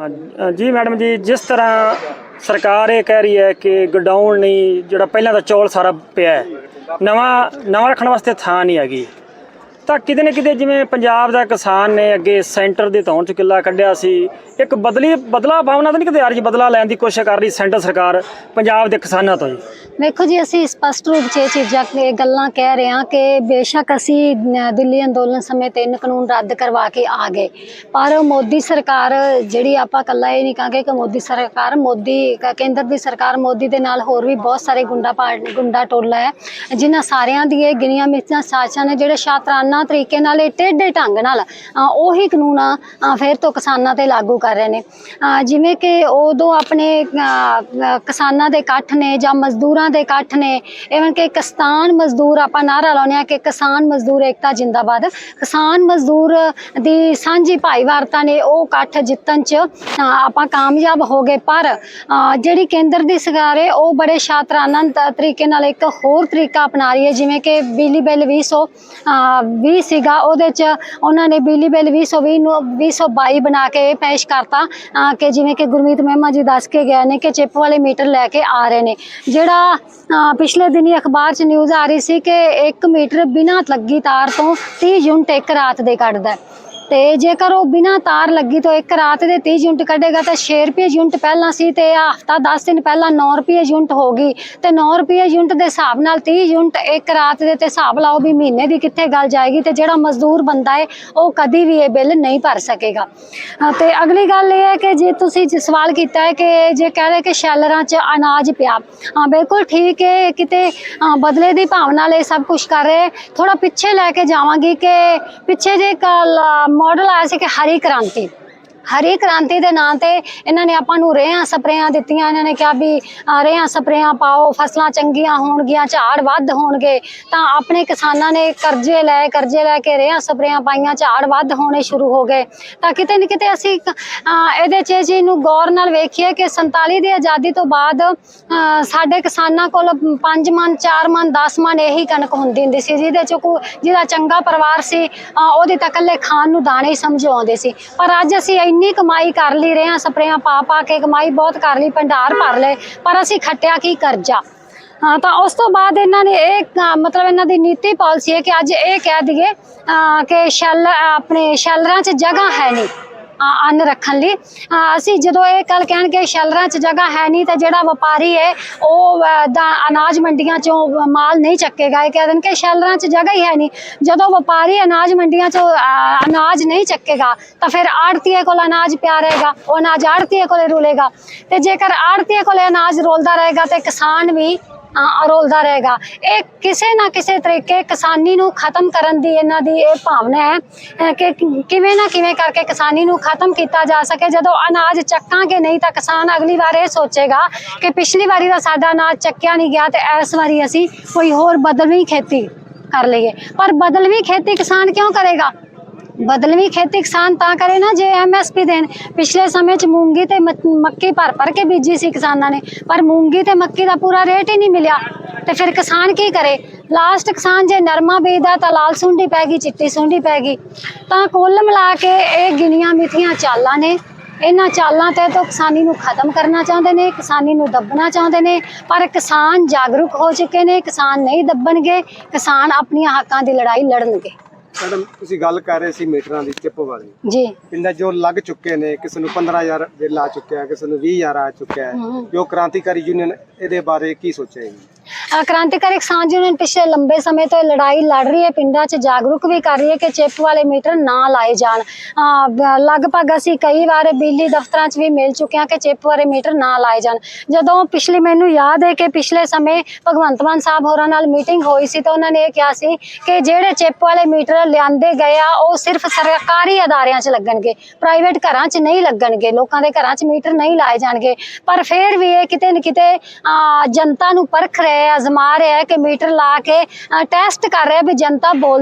ਹਾਂ, ਜੀ ਮੈਡਮ ਜੀ ਜਿਸ ਤਰ੍ਹਾਂ ਸਰਕਾਰ ਇਹ ਕਹਿ ਰਹੀ ਹੈ ਕਿ ਗਡਾਊਨ ਨਹੀਂ ਜਿਹੜਾ ਪਹਿਲਾਂ ਦਾ ਚੌਲ ਸਾਰਾ ਪਿਆ ਹੈ ਨਵਾਂ ਨਵਾਂ ਰੱਖਣ ਵਾਸਤੇ ਥਾਂ ਨਹੀਂ ਹੈਗੀ। ਤਾਂ ਕਿਤੇ ਨਾ ਕਿਤੇ ਜਿਵੇਂ ਪੰਜਾਬ ਦਾ ਕਿਸਾਨ ਨੇ ਅੱਗੇ ਸੈਂਟਰ ਦੇ ਧੌਣ ਚ ਕਿੱਲਾ ਕੱਢਿਆ ਸੀ, ਇੱਕ ਬਦਲੀ ਬਦਲਾ ਭਾਵਨਾ ਤਾਂ ਨਹੀਂ ਕਿਤੇ ਆ ਰਹੀ ਬਦਲਾ ਲੈਣ ਦੀ ਕੋਸ਼ਿਸ਼ ਕਰ ਰਹੀ ਸੈਂਟਰ ਸਰਕਾਰ ਪੰਜਾਬ ਦੇ ਕਿਸਾਨਾਂ ਤੋਂ ਜੀ। ਵੇਖੋ ਜੀ, ਅਸੀਂ ਸਪਸ਼ਟ ਰੂਪ 'ਚ ਇਹ ਚੀਜ਼ਾਂ, ਇਹ ਗੱਲਾਂ ਕਹਿ ਰਹੇ ਹਾਂ ਕਿ ਬੇਸ਼ੱਕ ਅਸੀਂ ਦਿੱਲੀ ਅੰਦੋਲਨ ਸਮੇਂ ਤਿੰਨ ਕਾਨੂੰਨ ਰੱਦ ਕਰਵਾ ਕੇ ਆ ਗਏ। ਪਰ ਮੋਦੀ ਸਰਕਾਰ ਜਿਹੜੀ ਆਪਾਂ ਕੱਲਾ ਇਹ ਨਹੀਂ ਕਹਾਂਗੇ ਕਿ ਮੋਦੀ ਸਰਕਾਰ, ਮੋਦੀ ਕੇਂਦਰ ਦੀ ਸਰਕਾਰ ਮੋਦੀ ਦੇ ਨਾਲ ਹੋਰ ਵੀ ਬਹੁਤ ਸਾਰੇ ਗੁੰਡਾ ਪਾਰਟੀ ਗੁੰਡਾ ਟੋਲਾ ਹੈ। ਜਿਨ੍ਹਾਂ ਸਾਰਿਆਂ ਦੀ ਇਹ ਗਿਣੀਆਂ ਮਿੱਥੀਆਂ ਸਾਜ਼ਿਸ਼ਾਂ ਨੇ ਜਿਹੜੇ ਸ਼ਾਤਰਾਨਾ ਤਰੀਕੇ ਨਾਲ ਇਹ ਟੇਢੇ ਢੰਗ ਨਾਲ ਉਹੀ ਕਾਨੂੰਨ ਫਿਰ ਤੋਂ ਕਿਸਾਨਾਂ ਤੇ ਲਾਗੂ ਕਰ ਰਹੇ ਨੇ। ਜਿਵੇਂ ਕਿ ਉਦੋਂ ਆਪਣੇ ਕਿਸਾਨਾਂ ਦੇ ਇਕੱਠ ਨੇ ਜਾਂ ਮਜ਼ਦੂਰਾਂ ਦੇ ਇਕੱਠ ਨੇ, ਇਵਨ ਕਿ ਕਿਸਾਨ ਮਜ਼ਦੂਰ ਆਪਾਂ ਨਾਰਾ ਲਾਉਂਦੇ ਆ ਕਿ ਕਿਸਾਨ ਮਜ਼ਦੂਰ ਏਕਤਾ ਜਿੰਦਾਬਾਦ, ਕਿਸਾਨ ਮਜ਼ਦੂਰ ਦੀ ਸਾਂਝੀ ਭਾਈਵਾਰਤਾ ਨੇ ਉਹ ਇਕੱਠ ਜਿੱਤਣ ਚ ਆਪਾਂ ਕਾਮਯਾਬ ਹੋ ਗਏ। ਪਰ ਜਿਹੜੀ ਕੇਂਦਰ ਦੀ ਸਰਕਾਰ ਹੈ ਉਹ ਬੜੇ ਸ਼ਾਤਰਾਨਾ ਤਰੀਕੇ ਨਾਲ ਇੱਕ ਹੋਰ ਤਰੀਕਾ ਅਪਣਾ ਰਹੀ ਹੈ ਜਿਵੇਂ ਕਿ ਬਿਜਲੀ ਬਿੱਲ 200 20 ਸੀਗਾ ਉਹਦੇ ਚ ਉਹਨਾਂ ਨੇ ਬਿਜਲੀ ਬਿੱਲ 220 ਨੂੰ 222 ਬਣਾ ਕੇ ਇਹ ਪੇਸ਼ ਕਰਤਾ ਕਿ ਜਿਵੇਂ ਕਿ ਗੁਰਮੀਤ ਮਹਿਮਾ ਜੀ ਦੱਸ ਕੇ ਗਏ ਨੇ ਕਿ ਚਿੱਪ ਵਾਲੇ ਮੀਟਰ ਲੈ ਕੇ ਆ ਰਹੇ ਨੇ। ਜਿਹੜਾ ਅ, ਪਿਛਲੇ ਦਿਨੀ ਅਖਬਾਰ 'ਚ ਨਿਊਜ਼ ਆ ਰਹੀ ਸੀ ਕਿ 1 ਮੀਟਰ ਬਿਨਾਂ ਲੱਗੀ ਤਾਰ ਤੋਂ 30 ਯੂਨਿਟ ਇੱਕ ਰਾਤ ਦੇ ਕੱਢਦਾ ਤੇ ਜੇਕਰ ਉਹ ਬਿਨਾਂ ਤਾਰ ਲੱਗੀ ਤੋਂ ਇੱਕ ਰਾਤ ਦੇ 30 ਯੂਨਿਟ ਕੱਢੇਗਾ ਤਾਂ 6 ਰੁਪਏ ਯੂਨਿਟ ਪਹਿਲਾਂ ਸੀ ਤੇ ਆ ਹਫਤਾ 10 ਦਿਨ ਪਹਿਲਾਂ 9 ਰੁਪਏ ਯੂਨਿਟ ਹੋ ਗਈ। ਤੇ 9 ਰੁਪਏ ਯੂਨਿਟ ਦੇ ਹਿਸਾਬ ਨਾਲ 30 ਯੂਨਿਟ ਇੱਕ ਰਾਤ ਦੇ ਤੇ ਹਿਸਾਬ ਲਾਓ ਵੀ ਮਹੀਨੇ ਦੀ ਕਿੱਥੇ ਗੱਲ ਜਾਏਗੀ ਤੇ ਜਿਹੜਾ ਮਜ਼ਦੂਰ ਬੰਦਾ ਹੈ ਉਹ ਕਦੀ ਵੀ ਇਹ ਬਿੱਲ ਨਹੀਂ ਭਰ ਸਕੇਗਾ। ਹਾਂ, ਤੇ ਅਗਲੀ ਗੱਲ ਇਹ ਹੈ ਕਿ ਜੇ ਤੁਸੀਂ ਜ- ਸਵਾਲ ਕੀਤਾ ਹੈ ਕਿ ਜੇ ਕਹਿ ਰਹੇ ਕਿ ਸ਼ੈਲਰਾਂ 'ਚ ਅਨਾਜ ਪਿਆ ਹਾਂ ਬਿਲਕੁਲ ਠੀਕ ਹੈ ਕਿਤੇ ਬਦਲੇ ਦੀ ਭਾਵਨਾ ਲਈ ਸਭ ਕੁਝ ਕਰ ਰਹੇ। ਥੋੜਾ ਪਿੱਛੇ ਲੈ ਕੇ ਜਾਵਾਂਗੀ ਕਿ ਪਿੱਛੇ ਜੇ ਕੱਲ ਮਾਡਲ ਆਇਆ ਸੀ ਕਿ ਹਰੀ ਕ੍ਰਾਂਤੀ। ਹਰੀ ਕ੍ਰਾਂਤੀ ਦੇ ਨਾਂ ਤੇ ਇਹਨਾਂ ਨੇ ਆਪਾਂ ਨੂੰ ਰੇਹਾਂ ਸਪਰੇਆਂ ਦਿੱਤੀਆਂ, ਇਹਨਾਂ ਨੇ ਕਿਹਾ ਵੀ ਰੇਹਾਂ ਸਪਰੇਆਂ ਪਾਓ, ਫਸਲਾਂ ਚੰਗੀਆਂ ਹੋਣਗੀਆਂ, ਝਾੜ ਵੱਧ ਹੋਣਗੇ, ਤਾਂ ਆਪਣੇ ਕਿਸਾਨਾਂ ਨੇ ਕਰਜ਼ੇ ਲੈ ਕਰਜ਼ੇ ਲੈ ਕੇ ਰੇਹਾਂ ਸਪਰੇਆਂ ਪਾਈਆਂ, ਝਾੜ ਵੱਧ ਹੋਣੇ ਸ਼ੁਰੂ ਹੋ ਗਏ। ਤਾਂ ਕਿਤੇ ਨਾ ਕਿਤੇ ਅਸੀਂ ਇਹਦੇ 'ਚ ਇਹ ਚੀਜ਼ ਨੂੰ ਗੌਰ ਨਾਲ ਵੇਖੀਏ ਕਿ 47 ਦੀ ਆਜ਼ਾਦੀ ਤੋਂ ਬਾਅਦ ਸਾਡੇ ਕਿਸਾਨਾਂ ਕੋਲ 5 ਮਨ 4 ਮਨ 10 ਮਨ ਇਹੀ ਕਣਕ ਹੁੰਦੀ ਹੁੰਦੀ ਸੀ, ਜਿਹਦੇ 'ਚ ਜਿਹਦਾ ਚੰਗਾ ਪਰਿਵਾਰ ਸੀ ਉਹਦੇ ਤਾਂ ਇਕੱਲੇ ਖਾਣ ਨੂੰ ਦਾਣੇ ਹੀ ਸਮਝੋ ਆਉਂਦੇ ਸੀ। ਪਰ ਅੱਜ ਅਸੀਂ ਇੰਨੀ ਕਮਾਈ ਕਰ ਲਈ ਰਹੇ ਹਾਂ ਸਪਰੇਆਂ ਪਾ ਪਾ ਕੇ ਕਮਾਈ ਬਹੁਤ ਕਰ ਲਈ ਭੰਡਾਰ ਭਰ ਲਏ ਪਰ ਅਸੀਂ ਖੱਟਿਆ ਕੀ ਕਰਜ਼ਾ? ਹਾਂ ਤਾਂ ਉਸ ਤੋਂ ਬਾਅਦ ਇਹਨਾਂ ਨੇ ਇਹ ਮਤਲਬ ਇਹਨਾਂ ਦੀ ਨੀਤੀ ਪਾਲਿਸੀ ਹੈ ਕਿ ਅੱਜ ਇਹ ਕਹਿ ਦਈਏ ਅ, ਕਿ ਸ਼ੈਲ ਆਪਣੇ ਸ਼ੈਲਰਾਂ 'ਚ ਜਗ੍ਹਾ ਹੈ ਨਹੀਂ। ਅੰਨ ਰੱਖਣ ਲਈ। ਅਸੀਂ ਜਦੋਂ ਇਹ ਕੱਲ ਕਹਿਣਗੇ, ਸ਼ੈਲਰਾਂ 'ਚ ਜਗ੍ਹਾ ਹੈ ਨਹੀਂ ਤਾਂ ਜਿਹੜਾ ਵਪਾਰੀ ਹੈ ਉਹ ਦਾ- ਅਨਾਜ ਮੰਡੀਆਂ 'ਚੋਂ ਮਾਲ ਨਹੀਂ ਚੱਕੇਗਾ। ਇਹ ਕਹਿ ਦੇਣ ਕਿ ਸ਼ੈਲਰਾਂ 'ਚ ਜਗ੍ਹਾ ਹੀ ਹੈ ਨਹੀਂ। ਜਦੋਂ ਵਪਾਰੀ ਅਨਾਜ ਮੰਡੀਆਂ 'ਚੋਂ ਅਨਾਜ ਨਹੀਂ ਚੱਕੇਗਾ, ਤਾਂ ਫਿਰ ਆੜਤੀਏ ਕੋਲ ਅਨਾਜ ਪਿਆ ਰਹੇਗਾ। ਉਹ ਅਨਾਜ ਆੜਤੀਏ ਕੋਲੇ ਰੁਲੇਗਾ। ਤੇ ਜੇਕਰ ਆੜਤੀਏ ਕੋਲੇ ਅਨਾਜ ਰੋਲਦਾ ਰਹੇਗਾ, ਤੇ ਕਿਸਾਨ ਵੀ ਅ, ਰਹੇਗਾ। ਇਹ ਕਿਸੇ ਨਾ ਕਿਸੇ ਤਰੀਕੇ ਕਿਸਾਨੀ ਨੂੰ ਖਤਮ ਕਰਨ ਦੀ ਇਹਨਾਂ ਦੀ ਇਹ ਭਾਵਨਾ ਹੈ ਕਿ ਕਿਵੇਂ ਨਾ ਕਿਵੇਂ ਕਰਕੇ ਕਿਸਾਨੀ ਨੂੰ ਖਤਮ ਕੀਤਾ ਜਾ ਸਕੇ। ਜਦੋਂ ਅਨਾਜ ਚੱਕਾਂਗੇ ਨਹੀਂ ਤਾਂ ਕਿਸਾਨ ਅਗਲੀ ਵਾਰ ਇਹ ਸੋਚੇਗਾ ਕਿ ਪਿਛਲੀ ਵਾਰੀ ਦਾ ਸਾਡਾ ਅਨਾਜ ਚੱਕਿਆ ਨਹੀਂ ਗਿਆ ਤੇ ਇਸ ਵਾਰੀ ਅਸੀਂ ਕੋਈ ਹੋਰ ਬਦਲਵੀਂ ਖੇਤੀ ਕਰ ਲਈਏ। ਪਰ ਬਦਲਵੀਂ ਖੇਤੀ ਕਿਸਾਨ ਕਿਉਂ ਕਰੇਗਾ? ਬਦਲਵੀਂ ਖੇਤੀ ਕਿਸਾਨ ਤਾਂ ਕਰੇ ਨਾ ਜੇ ਐਮਐਸਪੀ ਦੇਣ। ਪਿਛਲੇ ਸਮੇਂ ਚ ਮੂੰਗੀ ਤੇ ਮੱਕ- ਮੱਕੀ ਭਰ ਭਰ ਕੇ ਬੀਜੀ ਸੀ ਕਿਸਾਨਾਂ ਨੇ। ਪਰ ਮੂੰਗੀ ਤੇ ਮੱਕੀ ਦਾ ਪੂਰਾ ਰੇਟ ਹੀ ਨਹੀਂ ਮਿਲਿਆ। ਤੇ ਫਿਰ ਕਿਸਾਨ ਕੀ ਕਰੇ? ਲਾਸਟ ਕਿਸਾਨ ਜੇ ਨਰਮਾ ਬੀਜਦਾ ਤਾਂ ਲਾਲ ਸੁੰਡੀ ਪੈ ਗਈ, ਚਿੱਟੀ ਸੁੰਡੀ ਪੈ ਗਈ। ਤਾਂ ਕੁੱਲ ਮਿਲਾ ਕੇ ਇਹ ਗਿਣੀਆਂ ਮਿਥੀਆਂ ਚਾਲਾਂ ਨੇ। ਇਹਨਾਂ ਚਾਲਾਂ ਤੇ ਤਾਂ ਕਿਸਾਨੀ ਨੂੰ ਖਤਮ ਕਰਨਾ ਚਾਹੁੰਦੇ ਨੇ, ਕਿਸਾਨੀ ਨੂੰ ਦੱਬਣਾ ਚਾਹੁੰਦੇ ਨੇ। ਪਰ ਕਿਸਾਨ ਜਾਗਰੂਕ ਹੋ ਚੁੱਕੇ ਨੇ, ਕਿਸਾਨ ਨਹੀਂ ਦੱਬਣਗੇ, ਕਿਸਾਨ ਆਪਣੀਆਂ ਹੱਕਾਂ ਦੀ ਲੜਾਈ ਲੜਨਗੇ। ਮੈਡਮ ਤੁਸੀਂ ਗੱਲ ਕਰ ਰਹੇ ਸੀ ਮੀਟਰਾਂ ਦੀ ਚਿੱਪ ਵਾਲੀ। ਜੀ। ਪਿੰਡਾਂ ਜੋ ਲੱਗ ਚੁੱਕੇ ਨੇ ਕਿਸੇ ਨੂੰ 15000 ਬਿੱਲ ਆ ਚੁੱਕਿਆ ਕਿਸੇ ਨੂੰ 20000 ਆ ਚੁੱਕਿਆ। ਜੋ ਕ੍ਰਾਂਤੀਕਾਰੀ ਯੂਨੀਅਨ ਇਹਦੇ ਬਾਰੇ ਕੀ ਸੋਚਿਆ ਜੀ? ਕ੍ਰਾਂਤੀਕਾਰੀ ਕਿਸਾਨ ਯੂਨੀਅਨ ਪਿਛਲੇ ਲੰਬੇ ਸਮੇਂ ਤੋਂ ਲੜਾਈ ਲੜ ਰਹੀ ਹੈ। ਪਿੰਡਾਂ 'ਚ ਜਾਗਰੂਕ ਵੀ ਕਰ ਰਹੀ ਹੈ ਕਿ ਚਿੱਪ ਵਾਲੇ ਮੀਟਰ ਨਾ ਲਾਏ ਜਾਣ। ਲਗਭਗ ਅਸੀਂ ਕਈ ਵਾਰ ਬਿਜਲੀ ਦਫ਼ਤਰਾਂ 'ਚ ਵੀ ਮਿਲ ਚੁੱਕੇ ਹਾਂ ਕਿ ਚਿੱਪ ਵਾਲੇ ਮੀਟਰ ਨਾ ਲਾਏ ਜਾਣ। ਜਦੋਂ ਪਿਛਲੇ, ਮੈਨੂੰ ਯਾਦ ਹੈ ਕਿ ਪਿਛਲੇ ਸਮੇਂ ਭਗਵੰਤ ਮਾਨ ਸਾਹਿਬ ਹੋਰਾਂ ਨਾਲ ਮੀਟਿੰਗ ਹੋਈ ਸੀ ਤਾਂ ਉਹਨਾਂ ਨੇ ਇਹ ਕਿਹਾ ਸੀ ਕਿ ਜਿਹੜੇ ਚਿੱਪ ਵਾਲੇ ਮੀਟਰ ਲਿਆਂਦੇ ਗਏ ਆ, ਉਹ ਸਿਰਫ ਸਰਕਾਰੀ ਅਦਾਰਿਆਂ 'ਚ ਲੱਗਣਗੇ ਪ੍ਰਾਈਵੇਟ ਘਰਾਂ 'ਚ ਨਹੀਂ ਲੱਗਣਗੇ, ਲੋਕਾਂ ਦੇ ਘਰਾਂ 'ਚ ਮੀਟਰ ਨਹੀਂ ਲਾਏ ਜਾਣਗੇ। ਪਰ ਫਿਰ ਵੀ ਇਹ ਕਿਤੇ ਨਾ ਕਿਤੇ ਜਨਤਾ ਨੂੰ ਪਰਖ ਰਹੇ ਆ ਅਜ਼ਮਾ ਰਿਹਾ ਹੈ ਕਿ ਮੀਟਰ ਲਾ ਕੇ ਟੈਸਟ ਕਰ ਰਿਹਾ ਵੀ ਜਨਤਾ ਬੋਲ